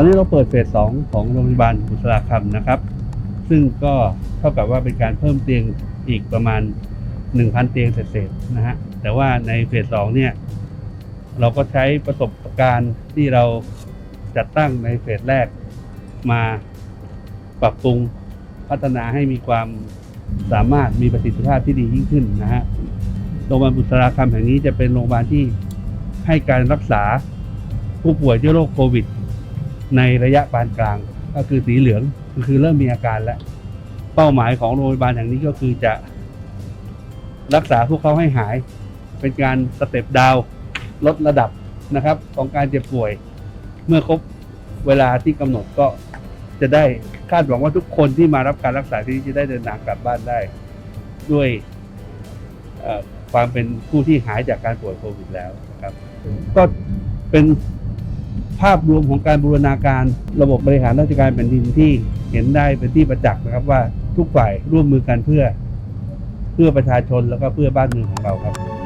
อนนี้เราเปิดเฟสสองของโรงพยาบาลบุษราคำนะครับ ซึ่งก็เท่ากับว่าเป็นการเพิ่มเตียงอีกประมาณ 1,000 เตียงเศษๆนะฮะแต่ว่าในเฟสสองเนี่ยเราก็ใช้ประสบการณ์ที่เราจัดตั้งในเฟสแรกมาปรับปรุงพัฒนาให้มีความสามารถมีประสิทธิภาพที่ดียิ่งขึ้นนะฮะโรงพยาบาลบุษราคำแห่งนี้จะเป็นโรงพยาบาลที่ให้การรักษาผู้ป่วยด้วยโรคโควิด ในระยะปานกลาง ก็คือสีเหลืองก็คือเริ่มมีอาการแล้ว เป้าหมายของโรงพยาบาลแห่งนี้ก็คือจะ รักษาพวกเขาให้หาย เป็นการสเต็ปดาวลดระดับนะครับ ของการเจ็บป่วย เมื่อครบเวลาที่กำหนดก็จะได้คาดหวังว่าทุกคนที่มารับการรักษาที่นี่จะได้เดินทางกลับบ้านได้ ด้วยความเป็นผู้ที่หายจากการป่วยโควิดแล้วนะครับ ก็เป็น ภาพรวมของการบูรณาการระบบบริหารราชการแผ่นดินที่เห็นได้เป็นที่ประจักษ์นะครับว่าทุกฝ่ายร่วมมือกันเพื่อ เพื่อประชาชนแล้วก็เพื่อบ้านเมืองของเราครับ